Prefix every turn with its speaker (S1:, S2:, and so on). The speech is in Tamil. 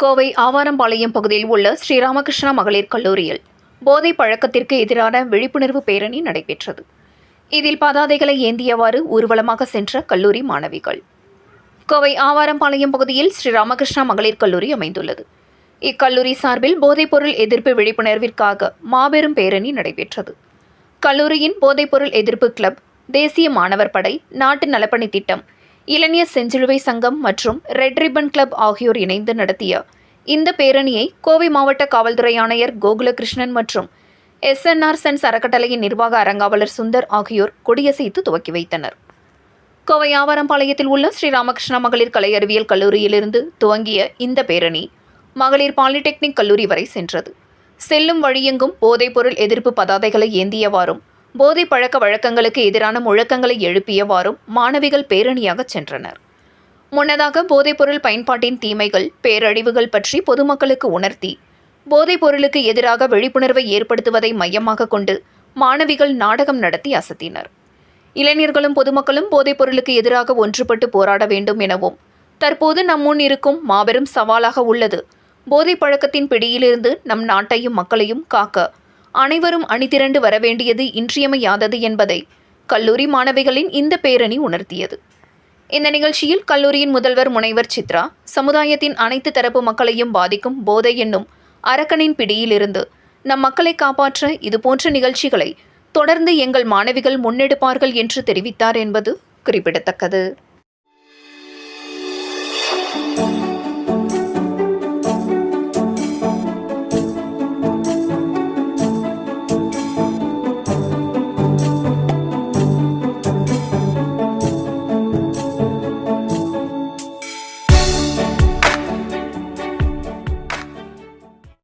S1: கோவை ஆவாரம்பாளையம் பகுதியில் உள்ள ஸ்ரீராமகிருஷ்ணா மகளிர் கல்லூரியில் போதை பழக்கத்திற்கு எதிரான விழிப்புணர்வு பேரணி நடைபெற்றது. இதில் பதாதைகளை ஏந்தியவாறு ஊர்வலமாக சென்ற கல்லூரி மாணவிகள். கோவை ஆவாரம்பாளையம் பகுதியில் ஸ்ரீராமகிருஷ்ணா மகளிர் கல்லூரி அமைந்துள்ளது. இக்கல்லூரி சார்பில் போதைப்பொருள் எதிர்ப்பு விழிப்புணர்விற்காக மாபெரும் பேரணி நடைபெற்றது. கல்லூரியின் போதைப்பொருள் எதிர்ப்பு கிளப் தேசிய மாணவர் படை நாட்டு நலப்பணி திட்டம் இளைஞர் செஞ்சிலுவை சங்கம் மற்றும் ரெட் ரிப்பன் கிளப் ஆகியோர் இணைந்து நடத்திய இந்த பேரணியை கோவை மாவட்ட காவல்துறை ஆணையர் கோகுலகிருஷ்ணன் மற்றும் எஸ்என்ஆர் சென்ஸ் அறக்கட்டளையின் நிர்வாக அரங்காவலர் சுந்தர் ஆகியோர் கொடியசைத்து துவக்கி வைத்தனர். கோவை ஆவாரம்பாளையத்தில் உள்ள ஸ்ரீராமகிருஷ்ணா மகளிர் கலை அறிவியல் கல்லூரியிலிருந்து துவங்கிய இந்த பேரணி மகளிர் பாலிடெக்னிக் கல்லூரி வரை சென்றது. செல்லும் வழியெங்கும் போதைப்பொருள் எதிர்ப்பு பதாதைகளை ஏந்தியவாறும் போதை பழக்க வழக்கங்களுக்கு எதிரான முழக்கங்களை எழுப்பியவாறும் மாணவிகள் பேரணியாக சென்றனர். முன்னதாக போதைப்பொருள் பயன்பாட்டின் தீமைகள் பேரழிவுகள் பற்றி பொதுமக்களுக்கு உணர்த்தி போதைப் பொருளுக்கு எதிராக விழிப்புணர்வை ஏற்படுத்துவதை மையமாக கொண்டு மாணவிகள் நாடகம் நடத்தி அசத்தினர். இளைஞர்களும் பொதுமக்களும் போதைப் பொருளுக்கு எதிராக ஒன்றுபட்டு போராட வேண்டும் எனவும் தற்போது நம் முன் இருக்கும் மாபெரும் சவாலாக உள்ளது. போதை பழக்கத்தின் பிடியிலிருந்து நம் நாட்டையும் மக்களையும் காக்க அனைவரும் அணிதிரண்டு வரவேண்டியது இன்றியமையாதது என்பதை கல்லூரி மாணவிகளின் இந்த பேரணி உணர்த்தியது. இந்த நிகழ்ச்சியில் கல்லூரியின் முதல்வர் முனைவர் சித்ரா சமுதாயத்தின் அனைத்து தரப்பு மக்களையும் பாதிக்கும் போதை என்னும் அரக்கனின் பிடியிலிருந்து நம் மக்களை காப்பாற்ற இதுபோன்ற நிகழ்ச்சிகளை தொடர்ந்து எங்கள் மாணவிகள் முன்னெடுப்பார்கள் என்று தெரிவித்தார் என்பது குறிப்பிடத்தக்கது.